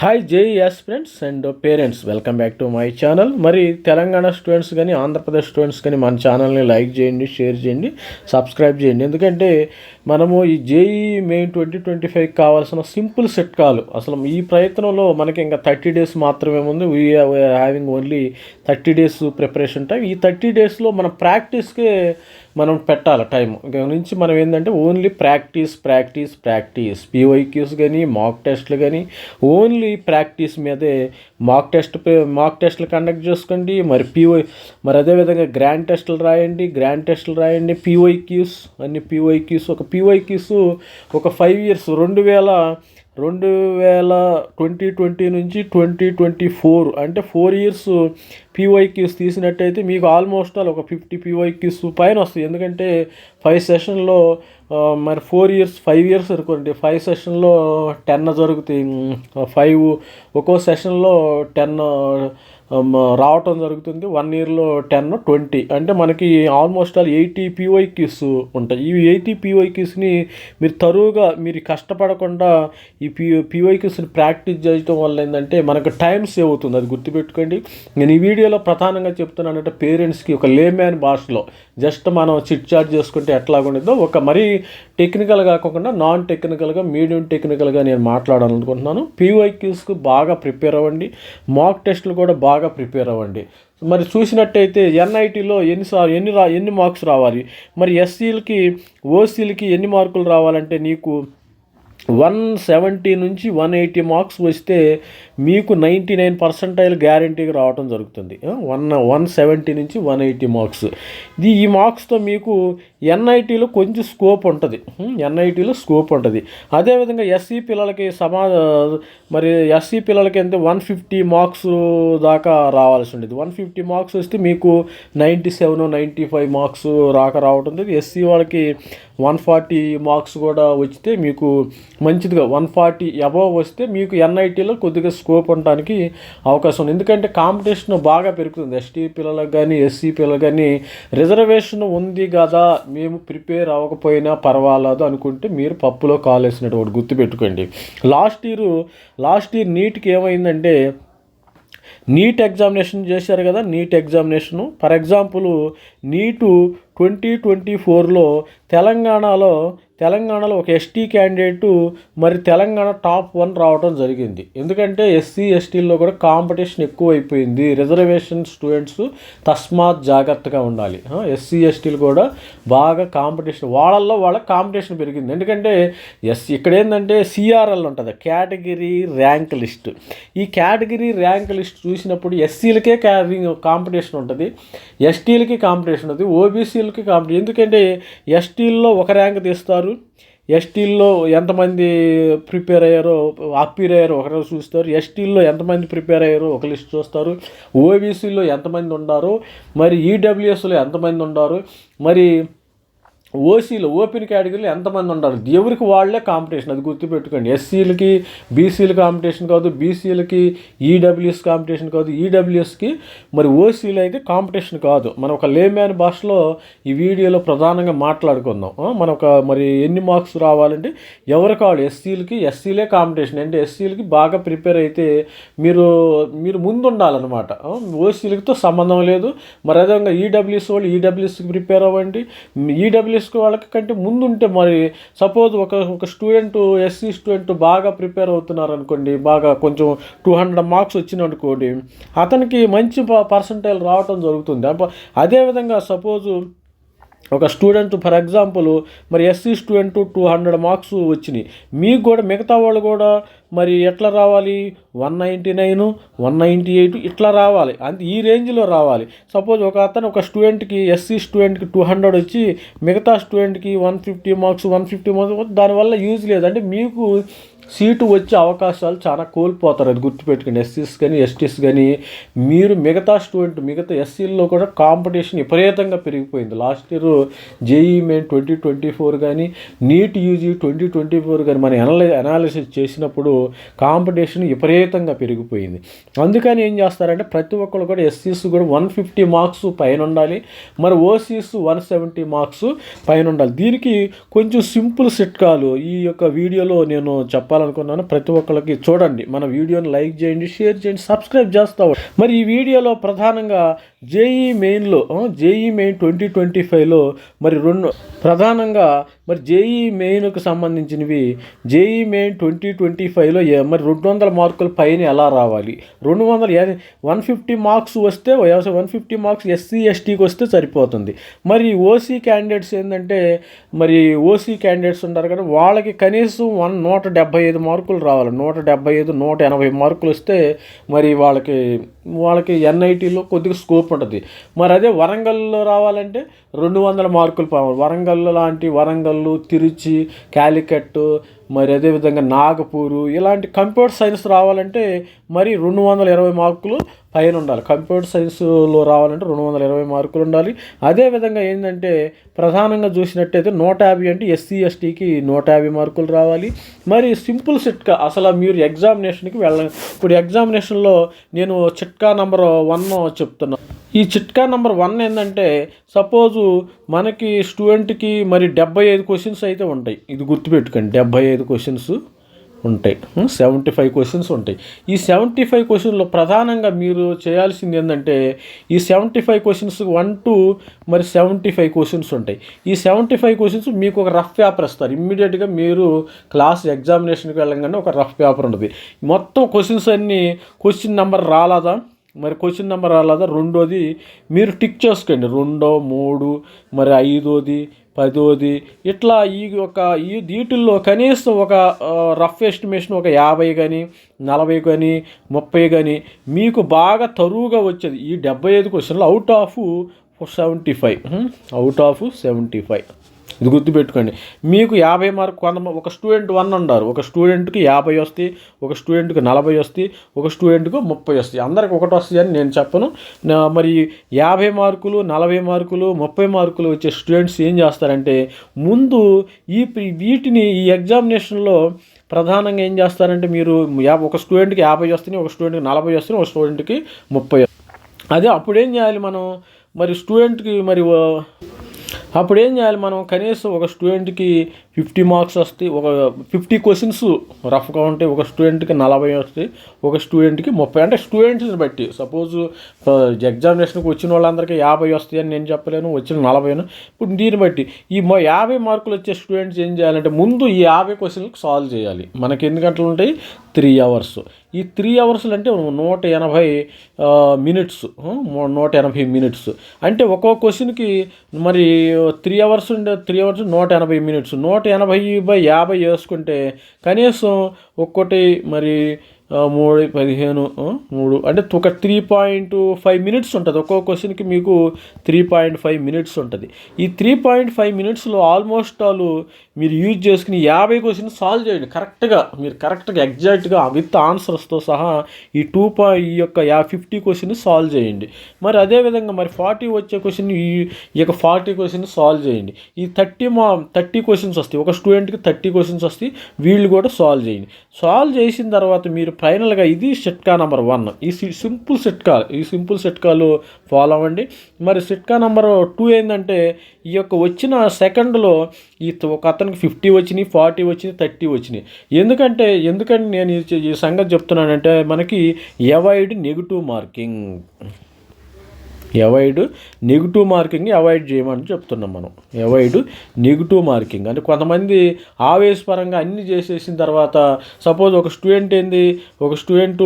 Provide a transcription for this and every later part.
Hi JEEs friends and parents welcome back to my channel మరి Telangana students కానీ Andhra Pradesh students కానీ మన ఛానల్ని లైక్ చేయండి షేర్ చేయండి సబ్స్క్రైబ్ చేయండి. ఎందుకంటే మనము ఈ JEE main twenty twenty five కావాల్సిన సింపుల్ సెట్ కాలు. అసలు ఈ ప్రయత్నంలో మనకి ఇంకా థర్టీ డేస్ మాత్రమే ఉంది. We are having only thirty days preparation time ఈ థర్టీ డేస్లో మన ప్రాక్టీస్కే మనం పెట్టాలి టైం గురించి నుంచి మనం ఏంటంటే only practice practice practice. PYQs కానీ మాక్ టెస్ట్లు కానీ ఓన్లీ ప్రాక్టీస్ మీదే మాక్ టెస్ట్ మాక్ టెస్ట్లు కండక్ట్ చేసుకోండి. మరి పీవై మరి అదేవిధంగా గ్రాండ్ టెస్టులు రాయండి. గ్రాండ్ టెస్టులు రాయండి. పీవైక్యూస్ అన్ని పీవైక్యూస్. ఒక పీవైక్యూస్ ఒక ఫైవ్ ఇయర్స్ రెండు వేల రెండు వేల ట్వంటీ ట్వంటీ నుంచి ట్వంటీ ట్వంటీ ఫోర్ అంటే ఫోర్ ఇయర్స్ పీవైక్యూస్ తీసినట్టయితే మీకు ఆల్మోస్ట్ ఆల్ ఒక ఫిఫ్టీ పీవైక్యూస్ పైన వస్తుంది ఎందుకంటే ఫైవ్ సెషన్లో మరి ఫోర్ ఇయర్స్ ఫైవ్ ఇయర్స్ అనుకోండి ఫైవ్ సెషన్లో టెన్ జరుగుతాయి. ఫైవ్ ఒక్కో సెషన్లో టెన్ రావటం జరుగుతుంది. వన్ ఇయర్లో టెన్ ట్వంటీ అంటే మనకి ఆల్మోస్ట్ ఆల్ ఎయిటీ పీవైక్యూస్ ఉంటాయి. ఈ ఎయిటీ పీవైక్యూస్ని మీరు తరువుగా మీరు కష్టపడకుండా ఈ పీ కీస్ని ప్రాక్టీస్ చేయడం వల్ల ఏంటంటే మనకు టైం సేవ్ అవుతుంది. అది గుర్తుపెట్టుకోండి. నేను ఈ వీడియోలో ప్రధానంగా చెప్తున్నానంటే పేరెంట్స్కి ఒక లేమ్యాన్ భాషలో జస్ట్ మనం చిట్ చాట్ చేసుకుంటే ఎట్లా ఉండేదో ఒక మరీ టెక్నికల్ కాకుండా నాన్ టెక్నికల్గా మీడియం టెక్నికల్గా నేను మాట్లాడాలనుకుంటున్నాను. పీవైక్యూస్కి బాగా ప్రిపేర్ అవ్వండి. మాక్ టెస్ట్లు కూడా బాగా ప్రిపేర్ అవ్వండి. మరి చూసినట్టయితే ఎన్ఐటీలో ఎన్ని సా ఎన్ని రా ఎన్ని మార్క్స్ రావాలి? మరి ఎస్సీలకి ఓసీలకి ఎన్ని మార్కులు రావాలంటే నీకు వన్ సెవెంటీ నుంచి వన్ ఎయిటీ మార్క్స్ వస్తే మీకు నైంటీ నైన్ పర్సెంటైల్ గ్యారంటీగా రావడం జరుగుతుంది. వన్ వన్ సెవెంటీ నుంచి వన్ ఎయిటీ మార్క్స్. ఇది ఈ మార్క్స్తో మీకు ఎన్ఐటీలో కొంచెం స్కోప్ ఉంటుంది. ఎన్ఐటీలో స్కోప్ ఉంటుంది. అదేవిధంగా ఎస్సీ పిల్లలకి సమా మరి ఎస్సీ పిల్లలకి అంటే వన్ ఫిఫ్టీ మార్క్స్ దాకా రావాల్సి ఉండేది. వన్ ఫిఫ్టీ మార్క్స్ వస్తే మీకు ninety seven ninety five marks రాక రావటం ఎస్సీ వాళ్ళకి వన్ ఫార్టీ మార్క్స్ కూడా వచ్చితే మీకు మంచిదిగా వన్ ఫార్టీ అబవ్ వస్తే మీకు ఎన్ఐటీలో కొద్దిగా స్కోప్ ఉండడానికి అవకాశం ఉంది. ఎందుకంటే కాంపిటీషన్ బాగా పెరుగుతుంది. ఎస్టీ పిల్లలకు కానీ ఎస్సీ పిల్లలకు కానీ రిజర్వేషన్ ఉంది కదా మేము ప్రిపేర్ అవ్వకపోయినా పర్వాలేదు అనుకుంటే మీరు పప్పులో కాలేసినట్టు ఒకటి గుర్తుపెట్టుకోండి లాస్ట్ ఇయర్ లాస్ట్ ఇయర్ నీట్కి ఏమైందంటే నీట్ ఎగ్జామినేషన్ చేశారు కదా NEET examination. For example NEET twenty twenty ఫోర్లో తెలంగాణలో తెలంగాణలో ఒక ఎస్టీ క్యాండిడేటు మరి తెలంగాణ టాప్ వన్ రావడం జరిగింది. ఎందుకంటే ఎస్సీ ఎస్టీల్లో కూడా కాంపిటీషన్ ఎక్కువైపోయింది. రిజర్వేషన్ స్టూడెంట్స్ తస్మాత్ జాగ్రత్తగా ఉండాలి. ఎస్సీ ఎస్టీలు కూడా బాగా కాంపిటీషన్ వాళ్ళల్లో వాళ్ళ కాంపిటీషన్ పెరిగింది. ఎందుకంటే ఎస్ ఇక్కడ ఏంటంటే సిఆర్ఎల్ ఉంటుంది కేటగిరీ ర్యాంక్ లిస్ట్ ఈ కేటగిరీ ర్యాంక్ లిస్ట్ చూసినప్పుడు ఎస్సీలకే కాంపిటీషన్ ఉంటుంది ఎస్టీలకి కాంపిటీషన్ ఉంటుంది ఓబీసీలకి కాంపిటీషన్ ఎందుకంటే ఎస్టీల్లో ఒక ర్యాంక్ తీస్తారు ఎస్టీల్లో ఎంతమంది ప్రిపేర్ అయ్యారో అప్పీర్ అయ్యారో ఒకరోజు చూస్తారు. ఎస్టీల్లో ఎంతమంది ప్రిపేర్ అయ్యారో ఒక లిస్ట్ చూస్తారు. ఓబీసీలో ఎంతమంది ఉన్నారు మరి ఈడబ్ల్యూఎస్లో ఎంతమంది ఉన్నారు మరి ఓసీలు ఓపెన్ కేటగిరీలో ఎంతమంది ఉండాలి ఎవరికి వాళ్ళే కాంపిటీషన్? అది గుర్తుపెట్టుకోండి. ఎస్సీలకి బీసీలు కాంపిటీషన్ కాదు బీసీలకి ఈడబ్ల్యూఎస్ కాంపిటీషన్ కాదు ఈడబ్ల్యూఎస్కి మరి ఓసీలు అయితే కాంపిటీషన్ కాదు. మనం ఒక లేమ్యాన్ భాషలో ఈ వీడియోలో ప్రధానంగా మాట్లాడుకుందాం. మన ఒక మరి ఎన్ని మార్క్స్ రావాలంటే ఎవరు కావాలి ఎస్సీలకి ఎస్సీలే కాంపిటీషన్. అంటే ఎస్సీలకి బాగా ప్రిపేర్ అయితే మీరు మీరు ముందు ఉండాలన్నమాట ఓసీలతో సంబంధం లేదు. మరి అదేవిధంగా ఈడబ్ల్యూఎస్ వాళ్ళు ఈడబ్ల్యూఎస్కి ప్రిపేర్ అవ్వండి. ఈడబ్ల్యూఎస్ చేసుకో వాళ్ళకి కంటే ముందు ఉంటే మరి సపోజ్ ఒక ఒక స్టూడెంట్ ఎస్సీ స్టూడెంట్ బాగా ప్రిపేర్ అవుతున్నారు అనుకోండి బాగా కొంచెం టూ హండ్రెడ్ మార్క్స్ వచ్చిన అనుకోండి అతనికి మంచి పర్సంటైల్ రావటం జరుగుతుంది. అదేవిధంగా సపోజు ఒక స్టూడెంట్ ఫర్ ఎగ్జాంపుల్ మరి SC student two hundred marks వచ్చినాయి. మీకు కూడా మిగతా వాళ్ళు కూడా మరి ఎట్లా రావాలి? One ninety nine one ninety eight ఇట్లా రావాలి. అంతే ఈ రేంజ్లో రావాలి. సపోజ్ ఒక అతను ఒక స్టూడెంట్కి ఎస్సీ స్టూడెంట్కి టూ హండ్రెడ్ వచ్చి మిగతా స్టూడెంట్కి one fifty marks one fifty marks దానివల్ల యూజ్ లేదు. అంటే మీకు సీటు వచ్చే అవకాశాలు చాలా కోల్పోతారు అది గుర్తుపెట్టుకుని ఎస్సీస్ కానీ ఎస్టీస్ కానీ మీరు మిగతా స్టూడెంట్ మిగతా ఎస్సీల్లో కూడా కాంపిటీషన్ విపరీతంగా పెరిగిపోయింది. Last year JEE main twenty twenty four కానీ NEET UG twenty twenty four కానీ మనం ఎనలై అనాలిసిస్ చేసినప్పుడు కాంపిటీషన్ విపరీతంగా పెరిగిపోయింది. అందుకని ఏం చేస్తారంటే ప్రతి ఒక్కరు కూడా ఎస్సీస్ కూడా వన్ ఫిఫ్టీ మార్క్స్ పైన ఉండాలి. మరి ఓసీస్ వన్ సెవెంటీ మార్క్స్ పైన ఉండాలి. దీనికి కొంచెం సింపుల్ సిట్కాలు ఈ యొక్క వీడియోలో నేను చెప్పాలి చెప్పాలనుకున్నాను ప్రతి ఒక్కరికి చూడండి. మన వీడియోని లైక్ చేయండి షేర్ చేయండి సబ్స్క్రైబ్ చేస్తా మరి ఈ వీడియోలో ప్రధానంగా జేఈ మెయిన్లో జేఈ మెయిన్ ట్వంటీ ట్వంటీ ఫైవ్లో మరి రెండు ప్రధానంగా మరి జేఈ మెయిన్కు సంబంధించినవి జేఈ మెయిన్ ట్వంటీ ట్వంటీ ఫైవ్లో మరి రెండు వందల మార్కుల పైన ఎలా రావాలి? రెండు వందల వన్ ఫిఫ్టీ మార్క్స్ వస్తే వన్ ఫిఫ్టీ మార్క్స్ ఎస్సీ ఎస్టీకి వస్తే సరిపోతుంది. మరి ఓసీ క్యాండిడేట్స్ ఏంటంటే మరి ఓసీ క్యాండిడేట్స్ ఉంటారు కదా వాళ్ళకి కనీసం వన్ నూట డెబ్బై ఐదు మార్కులు రావాలి. నూట డెబ్బై ఐదు నూట ఎనభై మార్కులు వస్తే మరి వాళ్ళకి వాళ్ళకి ఎన్ఐటీలో కొద్దిగా స్కోప్ ఉంటుంది. మరి అదే వరంగల్లో రావాలంటే రెండు వందల మార్కులు పోవాలి వరంగల్ లాంటి వరంగల్లు తిరుచి క్యాలికట్ మరి అదేవిధంగా నాగపూరు ఇలాంటి కంప్యూటర్ సైన్స్ రావాలంటే మరి రెండు వందల ఇరవై మార్కులు పైన ఉండాలి. కంప్యూటర్ సైన్స్లో రావాలంటే రెండు వందల ఇరవై మార్కులు ఉండాలి. అదేవిధంగా ఏంటంటే ప్రధానంగా చూసినట్టయితే నూట యాభై అంటే ఎస్సీ ఎస్టీకి నూట యాభై మార్కులు రావాలి. మరి సింపుల్ చిట్కా అసలు మీరు ఎగ్జామినేషన్కి వెళ్ళ ఇప్పుడు ఎగ్జామినేషన్లో నేను చిట్కా నెంబర్ వన్ చెప్తున్నాను ఈ చిట్కా నెంబర్ వన్ ఏంటంటే సపోజు మనకి స్టూడెంట్కి మరి డెబ్బై ఐదు క్వశ్చన్స్ అయితే ఉంటాయి. ఇది గుర్తుపెట్టుకోండి డెబ్బై ఐదు క్వశ్చన్స్ ఉంటాయి. సెవెంటీ ఫైవ్ క్వశ్చన్స్ ఉంటాయి. ఈ సెవెంటీ ఫైవ్ క్వశ్చన్లో ప్రధానంగా మీరు చేయాల్సింది ఏంటంటే ఈ seventy five questions one to మరి సెవెంటీ ఫైవ్ క్వశ్చన్స్ ఉంటాయి. ఈ సెవెంటీ ఫైవ్ క్వశ్చన్స్ మీకు ఒక రఫ్ పేపర్ ఇస్తారు. ఇమ్మీడియట్గా మీరు క్లాస్ ఎగ్జామినేషన్కి వెళ్ళగానే ఒక రఫ్ పేపర్ ఉంటుంది. మొత్తం క్వశ్చన్స్ అన్నీ క్వశ్చన్ నెంబర్ రాలేదా? మరి క్వశ్చన్ నెంబర్ అలాదా రెండోది మీరు టిక్ చేసుకోండి. రెండో మూడు మరి ఐదోది పదోది ఇట్లా ఈ ఒక ఈ వీటిల్లో కనీసం ఒక రఫ్ ఎస్టిమేషన్ ఒక యాభై కానీ నలభై కానీ ముప్పై కానీ మీకు బాగా తరువుగా వచ్చేది. ఈ డెబ్బై ఐదు క్వశ్చన్లు out of seventy five out of seventy five ఇది గుర్తుపెట్టుకోండి. మీకు యాభై మార్కు కొంత ఒక స్టూడెంట్ వన్ ఉన్నారు ఒక స్టూడెంట్కి యాభై వస్తాయి ఒక స్టూడెంట్కి నలభై వస్తాయి ఒక స్టూడెంట్కి ముప్పై వస్తాయి. అందరికి ఒకటి వస్తాయి అని నేను చెప్పను. మరి యాభై మార్కులు నలభై మార్కులు ముప్పై మార్కులు వచ్చే స్టూడెంట్స్ ఏం చేస్తారంటే ముందు ఈ వీటిని ఈ ఎగ్జామినేషన్లో ప్రధానంగా ఏం చేస్తారంటే మీరు ఒక స్టూడెంట్కి యాభై వస్తున్నాయి ఒక స్టూడెంట్కి నలభై వస్తున్నాయి ఒక స్టూడెంట్కి ముప్పై అదే అప్పుడు ఏం చేయాలి మనం? మరి స్టూడెంట్కి మరి అప్పుడు ఏం చేయాలి మనం? కనీసం ఒక స్టూడెంట్కి ఫిఫ్టీ మార్క్స్ వస్తాయి. ఒక ఫిఫ్టీ క్వశ్చన్స్ రఫ్గా ఉంటాయి. ఒక స్టూడెంట్కి నలభై వస్తాయి. ఒక స్టూడెంట్కి ముప్పై. అంటే స్టూడెంట్స్ని బట్టి. సపోజ్ ఎగ్జామినేషన్కి వచ్చిన వాళ్ళందరికీ యాభై వస్తాయి అని నేను చెప్పలేను. వచ్చిన నలభైను ఇప్పుడు దీన్ని బట్టి ఈ యాభై మార్కులు వచ్చే స్టూడెంట్స్ ఏం చేయాలంటే ముందు ఈ యాభై క్వశ్చన్లకు సాల్వ్ చేయాలి. మనకి ఎన్ని గంటలు ఉంటాయి? Three hours. ఈ త్రీ అవర్స్లు అంటే నూట ఎనభై మినిట్స్. నూట ఎనభై మినిట్స్. అంటే ఒక్కో క్వశ్చన్కి మరి త్రీ అవర్స్ ఉండే త్రీ అవర్స్ నూట ఎనభై మినిట్స్. నూట ఎనభై బై యాభై వేసుకుంటే కనీసం ఒక్కటి మరి మూడు పదిహేను మూడు అంటే ఒక త్రీ పాయింట్ ఫైవ్ మినిట్స్ ఉంటుంది. ఒక్కో క్వశ్చన్కి మీకు త్రీ పాయింట్ ఫైవ్ మినిట్స్ ఉంటుంది. ఈ త్రీ పాయింట్ ఫైవ్ మినిట్స్లో ఆల్మోస్ట్ ఆల్ మీరు యూజ్ చేసుకుని యాభై క్వశ్చన్ సాల్వ్ చేయండి. కరెక్ట్గా మీరు కరెక్ట్గా ఎగ్జాక్ట్గా విత్ ఆన్సర్స్తో సహా ఈ టూ పా ఈ యొక్క యా ఫిఫ్టీ క్వశ్చన్ సాల్వ్ చేయండి. మరి అదేవిధంగా మరి ఫార్టీ వచ్చే క్వశ్చన్ ఈ ఈ యొక్క ఫార్టీ క్వశ్చన్ సాల్వ్ చేయండి. ఈ థర్టీ మా థర్టీ క్వశ్చన్స్ వస్తాయి. ఒక స్టూడెంట్కి థర్టీ క్వశ్చన్స్ వస్తాయి. వీళ్ళు కూడా సాల్వ్ చేయండి. సాల్వ్ చేసిన తర్వాత మీరు ఫైనల్గా ఇది సిట్కా నెంబర్ వన్ ఈ సి- సింపుల్ చిట్కా ఈ సింపుల్ చిట్కాలు ఫాలో అవ్వండి. మరి సిట్కా నెంబర్ టూ ఏంటంటే ఈ యొక్క వచ్చిన సెకండ్లో ఈ ఒక అతనికి ఫిఫ్టీ వచ్చినాయి ఫార్టీ వచ్చినాయి థర్టీ వచ్చినాయి. ఎందుకంటే ఎందుకంటే నేను ఈ- ఈ సంగతి చెప్తున్నానంటే మనకి avoid negative marking. Avoid negative marking avoid చేయమని చెప్తున్నాం మనం. Avoid negative marking. అంటే కొంతమంది ఆవేశపరంగా అన్ని చేసేసిన తర్వాత సపోజ్ ఒక స్టూడెంట్ ఏంది? ఒక స్టూడెంట్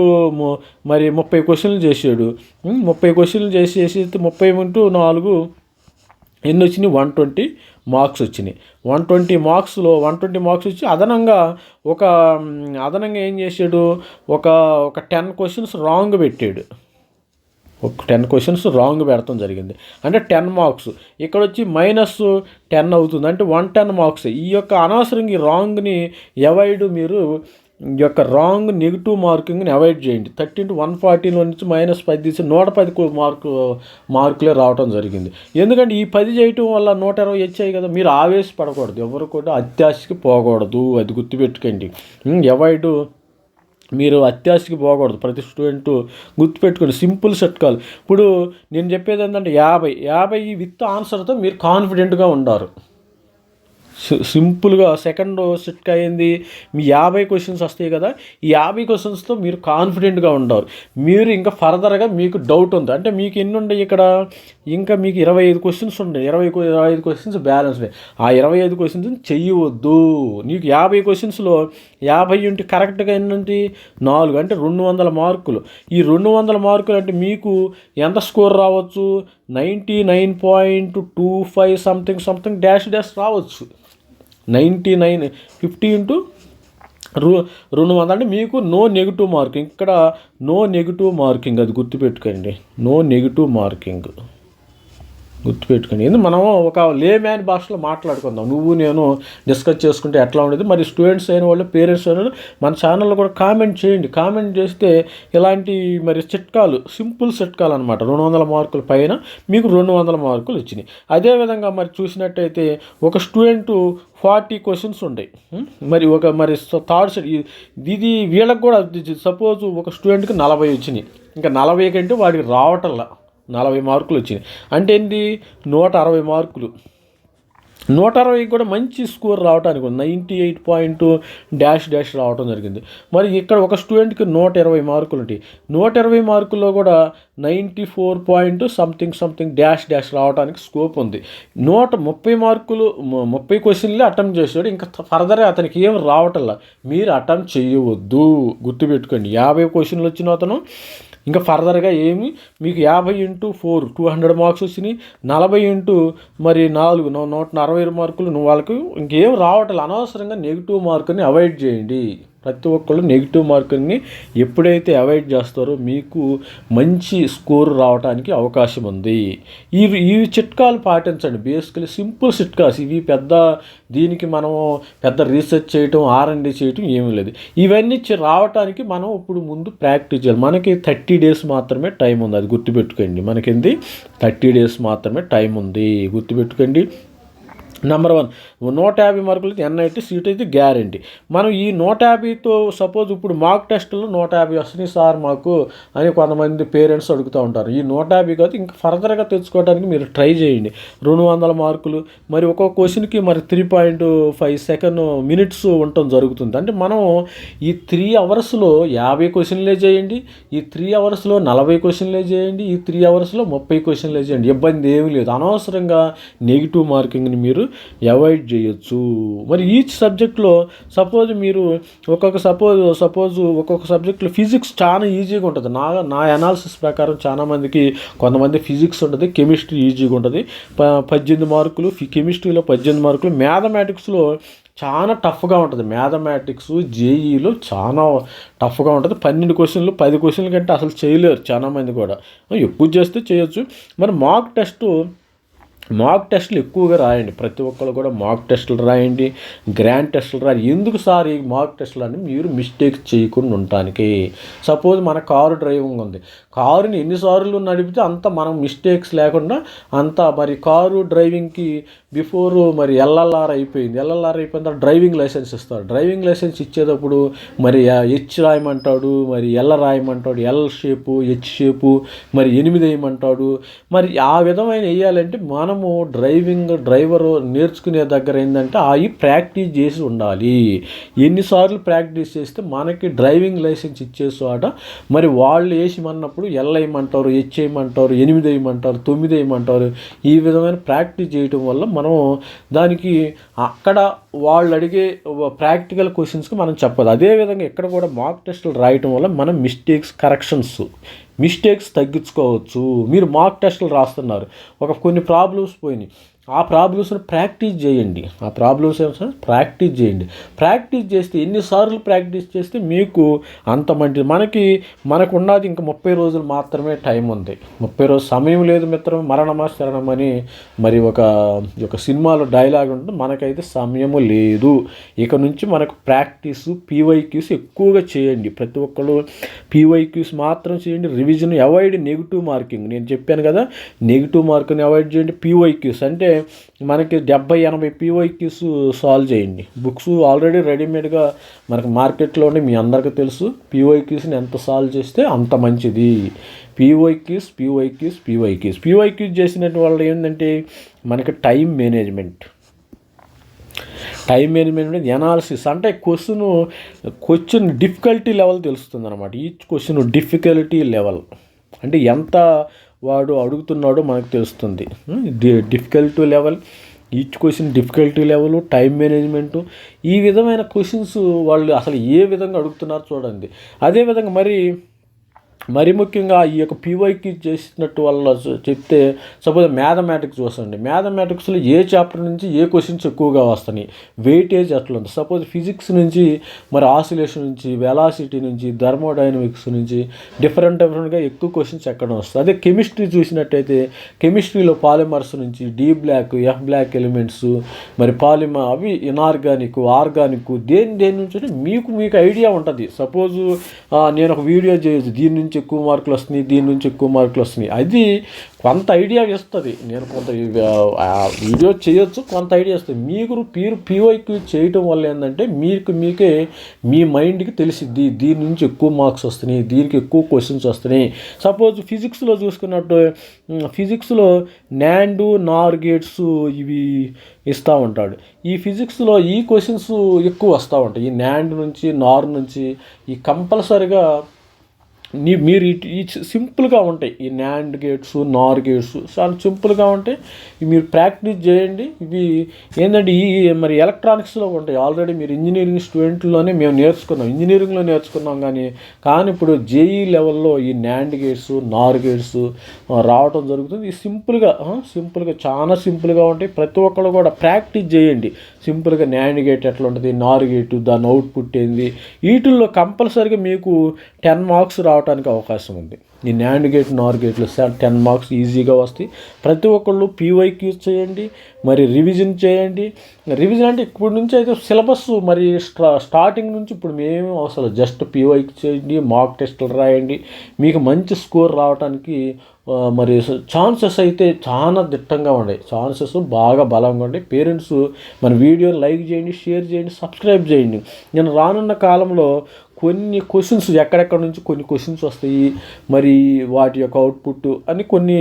మరి ముప్పై క్వశ్చన్లు చేసాడు. ముప్పై క్వశ్చన్లు చేసేసి ముప్పై ఇంటూ నాలుగు ఎన్ని వచ్చినాయి వన్ ట్వంటీ మార్క్స్ వచ్చినాయి. వన్ ట్వంటీ మార్క్స్లో వన్ ట్వంటీ మార్క్స్ వచ్చి అదనంగా ఒక అదనంగా ఏం చేసాడు? ఒక ఒక టెన్ క్వశ్చన్స్ రాంగ్ పెట్టాడు. ఒక టెన్ క్వశ్చన్స్ రాంగ్ పెడతాం జరిగింది. అంటే టెన్ మార్క్స్. ఇక్కడ వచ్చి మైనస్ టెన్ అవుతుంది. అంటే వన్ టెన్ మార్క్స్. ఈ యొక్క అనవసరంగా ఈ రాంగ్ని అవాయిడ్ మీరు యొక్క రాంగ్ నెగిటివ్ మార్కింగ్ని అవాయిడ్ చేయండి. థర్టీన్ టు వన్ ఫార్టీలో నుంచి మైనస్ పది తీసి నూట పది మార్కు మార్కులే రావడం జరిగింది. ఎందుకంటే ఈ పది చేయటం వల్ల నూట ఇరవై వచ్చాయి కదా మీరు ఆవేశపడకూడదు. ఎవరు కూడా అత్యాశకి పోకూడదు. అది గుర్తుపెట్టుకోండి. అవాయిడ్ మీరు అత్యాశకి పోకూడదు. ప్రతి స్టూడెంట్ గుర్తుపెట్టుకోండి. సింపుల్ చిట్కాలు ఇప్పుడు నేను చెప్పేది ఏంటంటే యాభై. యాభై విత్ ఆన్సర్తో మీరు కాన్ఫిడెంట్గా ఉండారు. సింపుల్గా సెకండ్ సిట్కి అయింది. మీ యాభై క్వశ్చన్స్ వస్తాయి కదా ఈ యాభై క్వశ్చన్స్తో మీరు కాన్ఫిడెంట్గా ఉండరు మీరు ఇంకా ఫర్దర్గా మీకు డౌట్ ఉంది. అంటే మీకు ఎన్ని ఉన్నాయి ఇక్కడ? ఇంకా మీకు ఇరవై ఐదు క్వశ్చన్స్ ఉన్నాయి. ఇరవై ఇరవై ఐదు క్వశ్చన్స్ బ్యాలెన్స్ ఉన్నాయి ఆ ఇరవై ఐదు క్వశ్చన్స్ చెయ్యవద్దు నీకు యాభై క్వశ్చన్స్లో యాభై ఉంటే కరెక్ట్గా ఏంటంటే నాలుగు. అంటే రెండు వందల మార్కులు. ఈ రెండు వందల మార్కులు అంటే మీకు ఎంత స్కోర్ రావచ్చు? Ninety nine point two five something something dash dash రావచ్చు. నైంటీ నైన్ ఫిఫ్టీ ఇంటూ రు రెండు వందలు. అంటే మీకు నో నెగిటివ్ మార్కింగ్. ఇక్కడ నో నెగిటివ్ మార్కింగ్ అది గుర్తుపెట్టుకోండి. No negative marking. గుర్తుపెట్టుకోండి. ఎందుకు మనం ఒక లేమ్యాన్ భాషలో మాట్లాడుకుందాం. నువ్వు నేను డిస్కస్ చేసుకుంటే ఎట్లా ఉండేది? మరి స్టూడెంట్స్ అయిన వాళ్ళు పేరెంట్స్ అయిన వాళ్ళు మన ఛానల్లో కూడా కామెంట్ చేయండి. కామెంట్ చేస్తే ఇలాంటి మరి చిట్కాలు సింపుల్ చిట్కాలు అనమాట రెండు వందల మార్కుల పైన మీకు రెండు వందల మార్కులు వచ్చినాయి. అదేవిధంగా మరి చూసినట్టయితే ఒక స్టూడెంట్ ఫార్టీ క్వశ్చన్స్ ఉంటాయి మరి ఒక మరి థర్డ్ సెట్ ఇది వీళ్ళకి కూడా సపోజ్ ఒక స్టూడెంట్కి నలభై వచ్చినాయి. ఇంకా నలభై కంటే వాడికి రావటంలా నలభై మార్కులు వచ్చినాయి. అంటే ఏంటి నూట అరవై మార్కులు. నూట అరవై కూడా మంచి స్కోర్ రావడానికి ninety eight point dash dash రావడం జరిగింది. మరి ఇక్కడ ఒక స్టూడెంట్కి నూట ఇరవై మార్కులు ఉంటాయి. నూట ఇరవై మార్కుల్లో కూడా ninety four point something something dash dash రావడానికి స్కోప్ ఉంది. నూట ముప్పై మార్కులు ముప్పై క్వశ్చన్లే అటెంప్ట్ చేసాడు ఇంకా ఫర్దర్ అతనికి ఏం రావటంలా. మీరు అటెంప్ట్ చేయవద్దు. గుర్తుపెట్టుకోండి. యాభై క్వశ్చన్లు వచ్చిన అతను ఇంకా ఫర్దర్గా ఏమి? మీకు యాభై into four two hundred marks వచ్చినాయి. నలభై ఇంటూ మరి నాలుగు నూట అరవై మార్కులు నువ్వు వాళ్ళకి ఇంకేం రావట్లేదు. అనవసరంగా నెగిటివ్ మార్కుని అవాయిడ్ చేయండి. ప్రతి ఒక్కళ్ళు నెగిటివ్ మార్కుని ఎప్పుడైతే అవాయిడ్ చేస్తారో మీకు మంచి స్కోర్ రావడానికి అవకాశం ఉంది. ఈ ఈ చిట్కాలు పాటించండి. బేసికలీ సింపుల్ చిట్కాస్. ఇవి పెద్ద దీనికి మనం పెద్ద రీసెర్చ్ చేయటం ఆర్ఎండి చేయటం ఏమీ లేదు. ఇవన్నీ రావటానికి మనం ఇప్పుడు ముందు ప్రాక్టీస్ చేయాలి. మనకి థర్టీ డేస్ మాత్రమే టైం ఉంది. అది గుర్తుపెట్టుకోండి. మనకింది? థర్టీ డేస్ మాత్రమే టైం ఉంది. గుర్తుపెట్టుకోండి. నెంబర్ వన్ నూట యాభై మార్కులు ఎన్ఐటి సీట్ అయితే గ్యారంటీ మనం ఈ నూట యాభైతో సపోజ్ ఇప్పుడు మాక్ టెస్టులో నూట యాభై వస్తున్నాయి సార్ మాకు అని కొంతమంది పేరెంట్స్ అడుగుతూ ఉంటారు. ఈ నూట యాభై కాదు ఇంకా ఫర్దర్గా తెచ్చుకోవడానికి మీరు ట్రై చేయండి. రెండు వందల మార్కులు మరి ఒక్కొక్క క్వశ్చన్కి మరి three point five second minutes ఉండటం జరుగుతుంది. అంటే మనం ఈ త్రీ అవర్స్లో యాభై క్వశ్చన్లే చేయండి ఈ త్రీ అవర్స్లో నలభై క్వశ్చన్లే చేయండి ఈ త్రీ అవర్స్లో ముప్పై క్వశ్చన్లే చేయండి. ఇబ్బంది ఏమీ లేదు. అనవసరంగా నెగిటివ్ మార్కింగ్ని మీరు అవాయిడ్ చేయొచ్చు. మరి ఈచ్ సబ్జెక్ట్లో సపోజ్ మీరు ఒక్కొక్క సపోజ్ సపోజ్ ఒక్కొక్క సబ్జెక్ట్లో ఫిజిక్స్ చాలా ఈజీగా ఉంటుంది. నా నా అనాలిసిస్ ప్రకారం చాలామందికి కొంతమంది ఫిజిక్స్ ఉంటుంది కెమిస్ట్రీ ఈజీగా ఉంటుంది. ప- పద్దెనిమిది మార్కులు కెమిస్ట్రీలో పద్దెనిమిది మార్కులు. మ్యాథమెటిక్స్లో చాలా టఫ్గా ఉంటుంది. మ్యాథమెటిక్స్ జేఈలో చాలా టఫ్గా ఉంటుంది. పన్నెండు క్వశ్చన్లు పది క్వశ్చన్ల కంటే అసలు చేయలేరు చాలామంది కూడా. ఎక్కువ చేస్తే చేయొచ్చు. మరి మాక్ టెస్ట్ మాక్ టెస్టులు ఎక్కువగా రాయండి. ప్రతి ఒక్కరు కూడా మాక్ టెస్టులు రాయండి గ్రాండ్ టెస్టులు రాయండి. ఎందుకు సార్ ఈ మాక్ టెస్టులు అని మీరు మిస్టేక్ చేయకుండా ఉండటానికి? సపోజ్ మన కారు డ్రైవింగ్ ఉంది. కారుని ఎన్నిసార్లు నడిపితే అంత మనం మిస్టేక్స్ లేకుండా అంత మరి కారు డ్రైవింగ్కి బిఫోర్ మరి ఎల్ఎల్ఆర్ అయిపోయింది. ఎల్ఎల్ఆర్ అయిపోయిన తర్వాత డ్రైవింగ్ లైసెన్స్ ఇస్తారు. డ్రైవింగ్ లైసెన్స్ ఇచ్చేటప్పుడు మరి హెచ్ రాయమంటాడు మరి ఎల్ రాయమంటాడు ఎల్ షేపు హెచ్ షేపు మరి ఎనిమిది వేయమంటాడు. మరి ఆ విధమైన వేయాలంటే మనము డ్రైవింగ్ డ్రైవర్ నేర్చుకునే దగ్గర ఏంటంటే అవి ప్రాక్టీస్ చేసి ఉండాలి. ఎన్నిసార్లు ప్రాక్టీస్ చేస్తే మనకి డ్రైవింగ్ లైసెన్స్ ఇచ్చేసాట మరి వాళ్ళు వేసిమన్నప్పుడు ఎల్ వేయమంటారు హెచ్ వేయమంటారు ఎనిమిది వేయమంటారు తొమ్మిది వేయమంటారు. ఈ విధమైన ప్రాక్టీస్ చేయటం వల్ల మనం దానికి అక్కడ వాళ్ళు అడిగే ప్రాక్టికల్ క్వశ్చన్స్కి మనం చెప్పదు అదేవిధంగా ఇక్కడ కూడా మాక్ టెస్టులు రాయటం వల్ల మనం మిస్టేక్స్ కరెక్షన్స్ మిస్టేక్స్ తగ్గించుకోవచ్చు. మీరు మాక్ టెస్టులు రాస్తున్నారు. ఒక కొన్ని ప్రాబ్లమ్స్ పోయినాయి. ఆ ప్రాబ్లమ్స్ని ప్రాక్టీస్ చేయండి. ఆ ప్రాబ్లమ్స్ ప్రాక్టీస్ చేయండి. ప్రాక్టీస్ చేస్తే ఎన్నిసార్లు ప్రాక్టీస్ చేస్తే మీకు అంత మంచిది. మనకి మనకు ఉన్నది ఇంకా ముప్పై రోజులు మాత్రమే టైం ఉంది. ముప్పై రోజు సమయం లేదు మిత్రం మరణమా శరణం అని మరి ఒక ఒక సినిమాలో డైలాగ్ ఉంటుంది. మనకైతే సమయము లేదు. ఇక నుంచి మనకు ప్రాక్టీస్ పీవైక్యూస్ ఎక్కువగా చేయండి. ప్రతి ఒక్కరు పీవైక్యూస్ మాత్రం చేయండి. రివిజన్ అవాయిడ్ నెగిటివ్ మార్కింగ్ నేను చెప్పాను కదా నెగిటివ్ మార్కింగ్ అవాయిడ్ చేయండి. పీవైక్యూస్ అంటే మనకి డెబ్బై ఎనభై పీవైక్యూస్ సాల్వ్ చేయండి. బుక్స్ ఆల్రెడీ రెడీమేడ్గా మనకి మార్కెట్లోనే మీ అందరికీ తెలుసు. పీవైక్యూస్ని ఎంత సాల్వ్ చేస్తే అంత మంచిది. పీవైక్యూస్ పీవైక్యూస్ పీవైక్యూస్ పీవైక్యూస్ చేసినట్టు వల్ల ఏంటంటే మనకి time management time management analysis అంటే క్వశ్చన్ క్వశ్చన్ డిఫికల్టీ లెవెల్ తెలుస్తుంది అనమాట ఈచ్ క్వశ్చన్ డిఫికల్టీ లెవెల్ అంటే ఎంత వాడు అడుగుతున్నాడో మనకు తెలుస్తుంది. Difficulty level each question difficulty level time management ఈ విధమైన క్వశ్చన్స్ వాళ్ళు అసలు ఏ విధంగా అడుగుతున్నారు చూడండి. అదేవిధంగా మరి మరి ముఖ్యంగా ఈ యొక్క పీవైకి చేసినట్టు వల్ల చెప్తే సపోజ్ మ్యాథమెటిక్స్ వస్తుంది. మ్యాథమెటిక్స్లో ఏ చాప్టర్ నుంచి ఏ క్వశ్చన్స్ ఎక్కువగా వస్తున్నాయి? వెయిటేజ్ అట్లా ఉంది? సపోజ్ ఫిజిక్స్ నుంచి మరి ఆసిలేషన్ నుంచి వెలాసిటీ నుంచి థర్మోడైనమిక్స్ నుంచి డిఫరెంట్ డిఫరెంట్గా ఎక్కువ క్వశ్చన్స్ ఎక్కడ వస్తాయి? అదే కెమిస్ట్రీ చూసినట్టయితే కెమిస్ట్రీలో పాలిమర్స్ నుంచి D block F block elements మరి పాలిమర్ అవి ఇనార్గానిక్ ఆర్గానిక్ దేని దేని నుంచి మీకు మీకు ఐడియా ఉంటుంది. సపోజు నేను ఒక వీడియో చేయొచ్చు దీని నుంచి నుంచి ఎక్కువ మార్కులు వస్తున్నాయి దీని నుంచి ఎక్కువ మార్కులు వస్తున్నాయి. అది కొంత ఐడియా ఇస్తుంది నేను కొంత వీడియో చేయొచ్చు కొంత ఐడియా ఇస్తుంది మీకు పీరు పీఓక్యూ చేయటం వల్ల ఏంటంటే మీకు మీకే మీ మైండ్కి తెలిసిద్ది దీని నుంచి ఎక్కువ మార్క్స్ వస్తున్నాయి దీనికి ఎక్కువ క్వశ్చన్స్ వస్తున్నాయి. సపోజ్ ఫిజిక్స్లో చూసుకున్నట్టు ఫిజిక్స్లో నాండు నార్ గేట్స్ ఇవి ఇస్తూ ఉంటాడు. ఈ ఫిజిక్స్లో ఈ క్వశ్చన్స్ ఎక్కువ వస్తూ ఉంటాయి. ఈ న్యాండ్ నుంచి నార్ నుంచి ఈ కంపల్సరిగా నీ మీరు ఈ సింపుల్గా ఉంటాయి. ఈ న్యాండ్ గేట్స్ నార్ గేట్స్ చాలా సింపుల్గా ఉంటాయి మీరు ప్రాక్టీస్ చేయండి. ఇవి ఏంటంటే ఈ మరి ఎలక్ట్రానిక్స్లో ఉంటాయి. ఆల్రెడీ మీరు ఇంజనీరింగ్ స్టూడెంట్లోనే మేము నేర్చుకున్నాం. ఇంజనీరింగ్లో నేర్చుకున్నాం కానీ కానీ ఇప్పుడు జేఈ లెవెల్లో ఈ న్యాండ్ గేట్స్ నార్ గేట్స్ రావటం జరుగుతుంది. ఇది సింపుల్గా సింపుల్గా చాలా సింపుల్గా ఉంటాయి. ప్రతి ఒక్కరు కూడా ప్రాక్టీస్ చేయండి. సింపుల్గా న్యాండ్ గేట్ ఎట్లా ఉంటుంది? నార్ గేట్ దాని అవుట్పుట్ ఏంది? వీటిల్లో కంపల్సరీగా మీకు టెన్ మార్క్స్ రావడానికి అవకాశం ఉంది. ఈ న్యాండ్ గేట్ నార్ గేట్లు టెన్ మార్క్స్ ఈజీగా వస్తాయి. ప్రతి ఒక్కళ్ళు పీవైక్యూ చేయండి మరి రివిజన్ చేయండి. రివిజన్ అంటే ఇప్పటి నుంచి అయితే సిలబస్ మరి స్టా స్టార్టింగ్ నుంచి ఇప్పుడు మేమేమి అవసరం జస్ట్ పీవైకి చేయండి మాక్ టెస్టులు రాయండి. మీకు మంచి స్కోర్ రావడానికి మరి ఛాన్సెస్ అయితే చాలా దిట్టంగా ఉన్నాయి. ఛాన్సెస్ బాగా బలంగా ఉన్నాయి. పేరెంట్స్ మన వీడియో లైక్ చేయండి షేర్ చేయండి సబ్స్క్రైబ్ చేయండి. నేను రానున్న కాలంలో కొన్ని క్వశ్చన్స్ ఎక్కడెక్కడ నుంచి కొన్ని క్వశ్చన్స్ వస్తాయి మరి వాటి యొక్క అవుట్పుట్ అని కొన్ని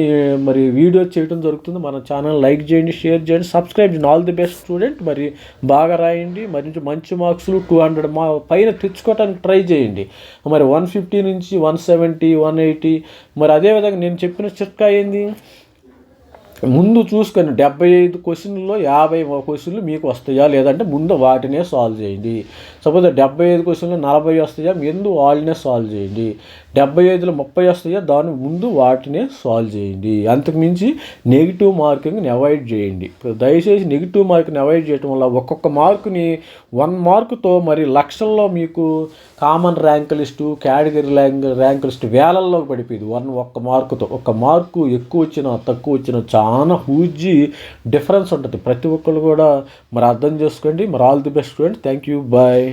మరి వీడియోస్ చేయడం జరుగుతుంది. మన ఛానల్ లైక్ చేయండి షేర్ చేయండి సబ్స్క్రైబ్ చేయండి. ఆల్ ది బెస్ట్ స్టూడెంట్ మరి బాగా రాయండి. మరి మంచి మార్క్స్లు టూ హండ్రెడ్ మా పైన తెచ్చుకోవడానికి ట్రై చేయండి. మరి వన్ ఫిఫ్టీ నుంచి వన్ సెవెంటీ వన్ ఎయిటీ మరి అదేవిధంగా నేను చెప్పిన చిట్కా ఏంది? ముందు చూసుకొని డెబ్బై ఐదు క్వశ్చన్లో యాభై క్వశ్చన్లు మీకు వస్తాయా? లేదంటే ముందు వాటినే సాల్వ్ చేయండి. సపోజ్ డెబ్బై ఐదు క్వశ్చన్లు నలభై వస్తాయా? ముందు వాళ్ళనే సాల్వ్ చేయండి. డెబ్బై ఐదులో ముప్పై వస్తాయా? దాని ముందు వాటినే సాల్వ్ చేయండి. అంతకుమించి నెగిటివ్ మార్కింగ్ని అవాయిడ్ చేయండి. దయచేసి నెగిటివ్ మార్క్ని అవాయిడ్ చేయడం వల్ల ఒక్కొక్క మార్కుని వన్ మార్కుతో మరి లక్షల్లో మీకు common rank list category rank rank list వేలల్లో పడిపోయింది. వన్ ఒక్క మార్కుతో ఒక మార్కు ఎక్కువ వచ్చినా తక్కువ వచ్చినా చాలా హూజీ డిఫరెన్స్ ఉంటుంది. ప్రతి ఒక్కరు కూడా మరి అర్థం చేసుకోండి. మరి all the best student thank you bye